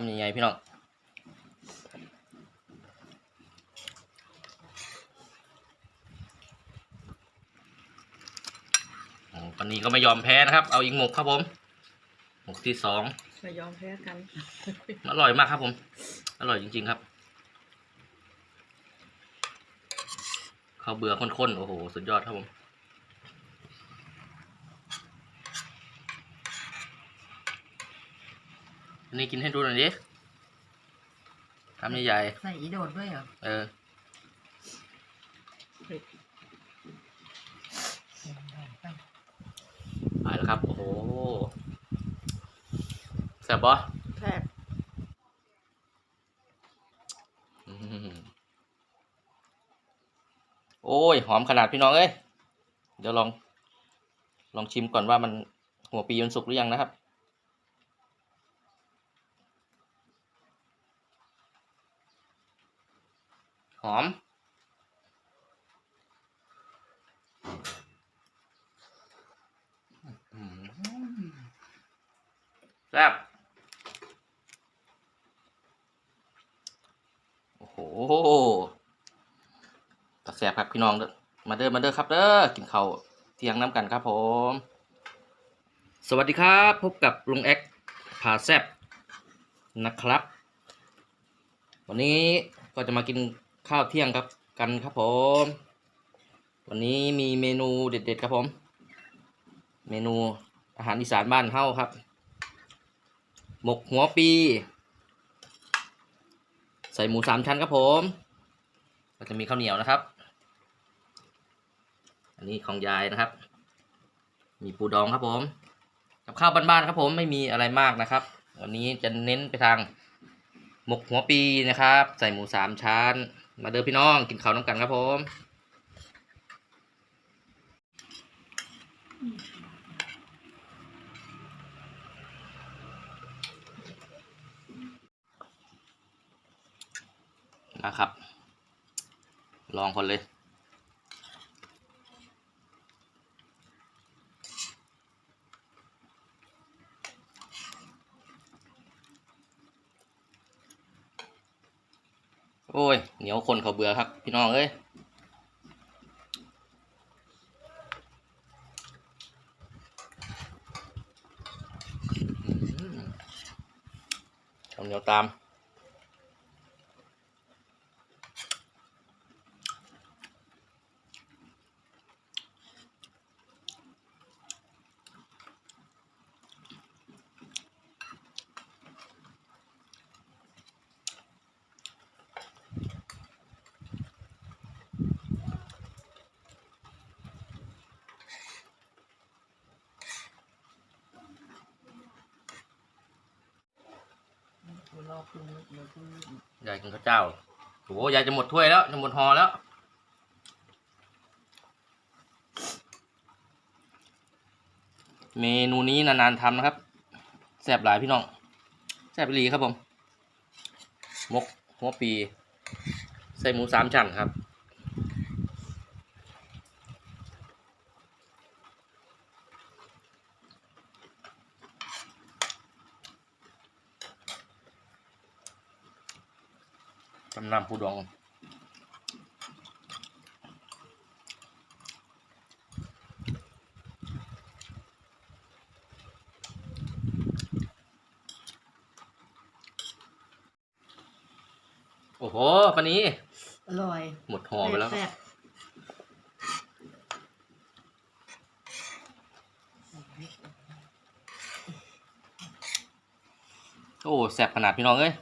ำใหญ่ๆพี่น้องโอ้วันนี้ก็ไม่ยอมแพ้นะครับ เอาอีกหมกครับผม หมกที่สองไม่ยอมแพ้กัน อร่อยมากครับผม อร่อยจริง ๆครับข้าวเบื่อข้นๆ โอ้โห สุดยอดครับผม นนี้กินให้ดูหน่อยดิทำใหญ่ใส่อีโดดด้วยเหรอ ๆเออไปแล้วครับ โอ้โหแซ่บปะแซ่บอืมโอ้ย หอมขนาดพี่น้องเอ้ย เดี๋ยวลอง ลองชิมก่อนว่ามันหัวปีมันสุกหรือยังนะครับ หอม แซ่บโอ้โหตะแสบครับพี่น้องเด้อมาเด้อมาเด้อครับเด้อกินข้าวเที่ยงน้ำกันครับผม สวัสดีครับ พบกับลุงแอ็กผาแซบนะครับ วันนี้ก็จะมากิน ข้าวเที่ยงครับกันครับผม วันนี้มีเมนูเด็ดๆครับผม เมนูอาหารอีสานบ้านเฮาครับ หมกหัวปี ใส่หมูสามชั้นครับผมก็จะมีข้าวเหนียวนะครับ อันนี้ของยายนะครับ มีปูดองครับผม กับข้าวบ้านๆครับผมไม่มีอะไรมากนะครับ วันนี้จะเน้นไปทางหมกหัวปีนะครับ ใส่หมูสามชั้น มาเด้อพี่น้องกินข้าวน้ำกันครับผมนะครับ ลองคนเลย โอ้ย เหนียวคนเขาเบื่อครับพี่น้องเอ้ยอืมข้าเหนียวตาม ยายกินข้าวเจ้าโหยายจะหมดถ้วยแล้ว จะหมดห่อแล้ว เมนูนี้นานๆทำนะครับแซ่บหลายพี่น้องแซ่บอีหลีครับผม มกหัวปี ใส่หมูสามชั้นครับำนำปูดองโอ้โหปันนี้ อร่อยหมดห่อไปแล้วแซ่บโอ้แซ่บขนาดพี่น้องเอ้ย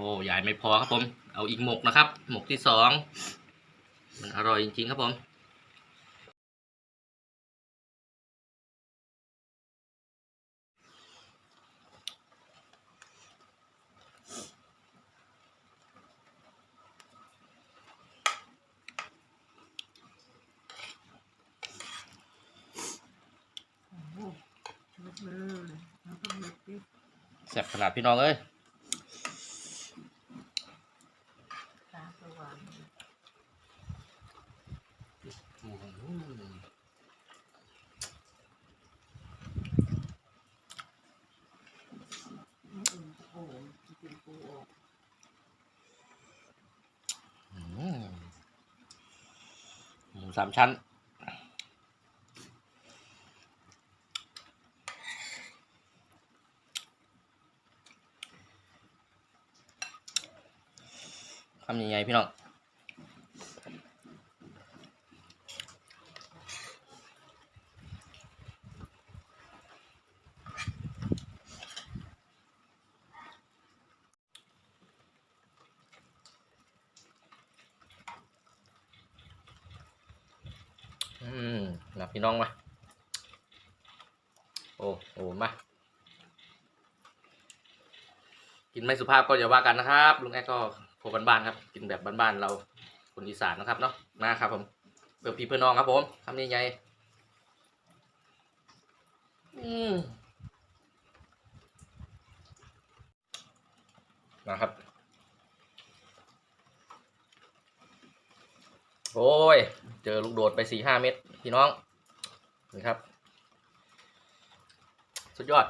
อ้โหใหญ่ไม่พอครับผม เอาอีกหมกนะครับ หมกที่สองมันอร่อยจริงๆครับผมๆเบอร์ซ่บขนาดพี่น้องเอ้ย ตาสว่าง ไม่อุ่นโอ้โหมสามชั้น คำใหญ่ๆพี่น้อง พี่น้องมาโอ้โหมากินไม่สุภาพก็อย่าว่ากันนะครับลุงแอ๊กก็โผบ้านๆครับ กินแบบบ้านๆเราคนอีสานนะครับเนาะมาครับผมเพื่อพี่เพื่อน้องครับผมทำยังไงอืมนะครับ โอ้ย เจอลูกโดดไปสี่ห้าเม็ดพี่น้อง นี่ครับ สุดยอด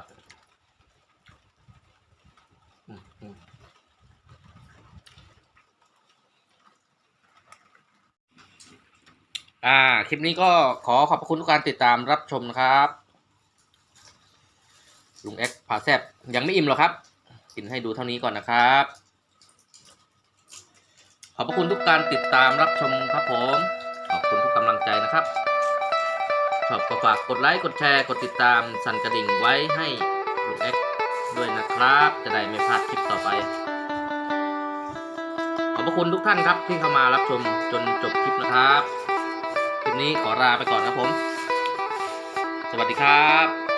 อ่า คลิปนี้ก็ขอขอบพระคุณทุกการติดตามรับชมนะครับ ลุงเอ็กซ์ผาแซบยังไม่อิ่มหรอกครับ กินให้ดูเท่านี้ก่อนนะครับ ขอบพระคุณทุกการติดตามรับชมครับผม ขอบคุณทุกกำลังใจนะครับ ชอบก็ฝากกดไลค์กดแชร์กดติดตามสั่นกระดิ่งไว้ให้ลุงเอ็กซ์ด้วยนะครับ จะได้ไม่พลาดคลิปต่อไป ขอบพระคุณทุกท่านครับที่เข้ามารับชมจนจบคลิปนะครับ คลิปนี้ขอลาไปก่อนครับผม สวัสดีครับ